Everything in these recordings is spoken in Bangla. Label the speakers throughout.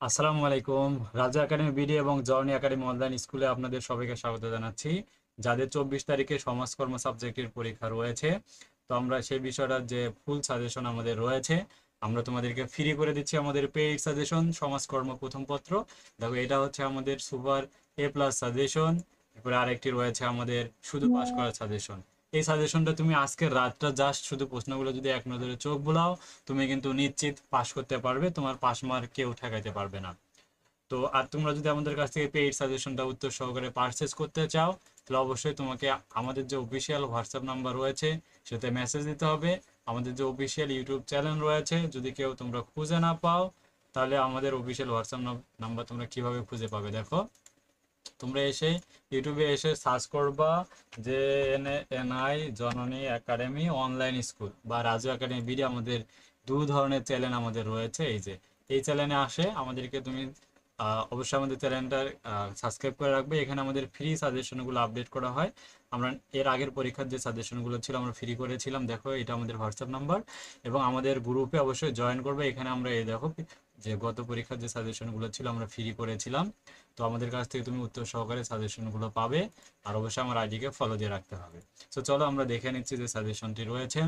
Speaker 1: আসসালামু আলাইকুম। রাজা একাডেমি বিডি এবং জর্নি একাডেমি অনলাইন স্কুলে আপনাদের সবাইকে স্বাগত জানাচ্ছি। যাদের চব্বিশ তারিখে সমাজকর্ম সাবজেক্টের পরীক্ষা রয়েছে তো আমরা সেই বিষয়টার যে ফুল সাজেশন আমাদের রয়েছে আমরা তোমাদেরকে ফ্রি করে দিচ্ছি আমাদের পেইড সাজেশন সমাজকর্ম প্রথম পত্র। দেখো এটা হচ্ছে আমাদের সুপার এ প্লাস সাজেশন এরপরে আরেকটি রয়েছে আমাদের শুধু পাস করার সাজেশন এই সাজেশনটা তুমি আজকের রাতটা জাস্ট শুধু প্রশ্নগুলো যদি এক নজরে চোখ বোলাও, তুমি কিন্তু নিশ্চিত পাস করতে পারবে, তোমার পাস মার্ক কেউ ঠেকাইতে পারবে না। তো, আর তোমরা যদি আমাদের কাছ থেকে পেইড সাজেশনটা উত্তর সহকারে পারচেস করতে চাও, তাহলে অবশ্যই তোমাকে আমাদের যে অফিসিয়াল হোয়াটসঅ্যাপ নাম্বার রয়েছে সেতে মেসেজ দিতে হবে। আমাদের যে অফিসিয়াল ইউটিউব চ্যানেল রয়েছে, যদি কেউ তোমরা খুঁজে না পাও, তাহলে আমাদের অফিসিয়াল হোয়াটসঅ্যাপ নাম্বার তোমরা কীভাবে খুঁজে পাবে, দেখো। তোমরা এসে ইউটিউবে এসে সার্চ করবা যে N, NI Janani academy online school বা রাজু একাডেমি বিডি আমাদের দু ধরনের চ্যানেল আমাদের রয়েছে, এই যে। এই চ্যানেলে আসে, আমাদেরকে তুমি অবশ্যই আমাদের চ্যানেলটা সাবস্ক্রাইব করে রাখবে। এখানে আমাদের ফ্রি সাজেশনগুলো আপডেট করা হয়। আমরা এর আগের পরীক্ষার যে সাজেশনগুলো ছিল আমরা ফ্রি করেছিলাম। দেখো, এটা আমাদের হোয়াটসঅ্যাপ নাম্বার এবং আমাদের গ্রুপে অবশ্যই জয়েন করবে। এখানে আমরা এই দেখো যে গত পরীক্ষার যে সাজেশনগুলো ছিল আমরা ফ্রি করেছিলাম, তো আমাদের কাছ থেকে তুমি উত্তর সহকারে সাজেশনগুলো পাবে আর অবশ্যই আমার আইডিকে ফলো দিয়ে রাখতে হবে। তো চলো আমরা দেখে নিচ্ছি যে সাজেশনটি রয়েছে।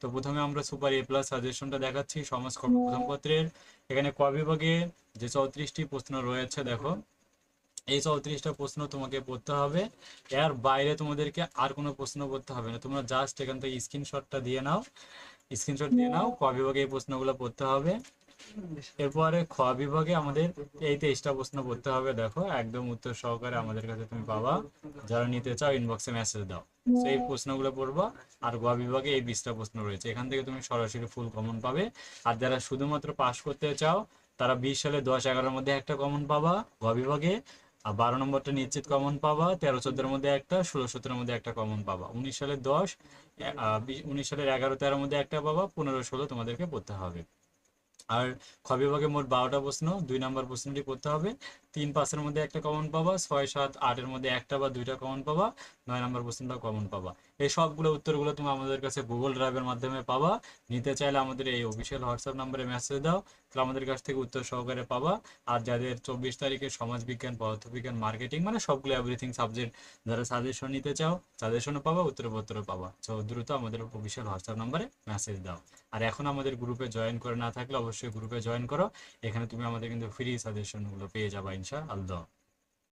Speaker 1: তো প্রথমে আমরা সুপার এ প্লাস সাজেশনটা দেখাচ্ছি সমাজকর্ম প্রথম পত্রের। এখানে ক বিভাগে যে চৌত্রিশটি প্রশ্ন রয়েছে দেখো। এই চৌত্রিশটা প্রশ্ন তোমাকে পড়তে হবে। এর বাইরে তোমাদেরকে আর কোনো প্রশ্ন করতে হবে না। তোমরা জাস্ট এখান থেকে স্ক্রিনশটটা দিয়ে নাও। স্ক্রিনশট দিয়ে নাও। ক বিভাগে এই প্রশ্নগুলো পড়তে হবে। এরপরে খ বিভাগে আমাদের এই তেইশটা প্রশ্ন করতে হবে, দেখো। একদম উত্তর সহকারে আমাদের কাছে তুমি পাবা। যারা নিতে চাও ইনবক্সে মেসেজ দাও। এই প্রশ্নগুলো পড়বা। আর গ বিভাগে এই বিশটা প্রশ্ন রয়েছে। এখান থেকে তুমি সরাসরি ফুল কমন পাবে। আর যারা শুধুমাত্র পাস করতে চাও, তারা বিশ সালে দশ এগারোর মধ্যে একটা কমন পাবা গ বিভাগে। আর বারো নম্বরটা নিশ্চিত কমন পাবা। তেরো চোদ্দোর মধ্যে একটা, ষোলো সতেরোর মধ্যে একটা কমন পাবা। উনিশ সালের দশ উনিশ সালের এগারো তেরোর মধ্যে একটা পাবা। পনেরো ষোলো তোমাদেরকে পড়তে হবে। আর খ বিভাগে মোট বারোটা প্রশ্ন, দুই নম্বর প্রশ্নটি করতে হবে। তিন পাঁচের মধ্যে একটা কমন পাবা, ছয়, সাত, আটের মধ্যে একটা বা দুইটা কমন পাবা, নয় নম্বর প্রশ্নটা কমন পাবা। এই সবগুলো উত্তরগুলো তুমি আমাদের কাছে গুগল ড্রাইভের মাধ্যমে পাবা। নিতে চাইলে আমাদের এই অফিসিয়াল হোয়াটসঅ্যাপ নাম্বারে মেসেজ দাও। তাহলে আমাদের কাছ থেকে উত্তর সহকারে পাবা। আর যাদের চব্বিশ তারিখে সমাজবিজ্ঞান, পদার্থবিজ্ঞান, মার্কেটিং মানে সবগুলো এভরিথিং সাবজেক্ট যারা সাজেশন নিতে চাও সাজেশনও পাবা উত্তরপত্র পাবা। তো দ্রুত আমাদের অফিসিয়াল হোয়াটসঅ্যাপ নাম্বারে মেসেজ দাও। আর এখন আমাদের গ্রুপে জয়েন করে না থাকলে অবশ্যই গ্রুপে জয়েন করো। এখানে তুমি আমাদের কিন্তু ফ্রি সাজেশনগুলো পেয়ে যাবা ইনশা আল্লাহ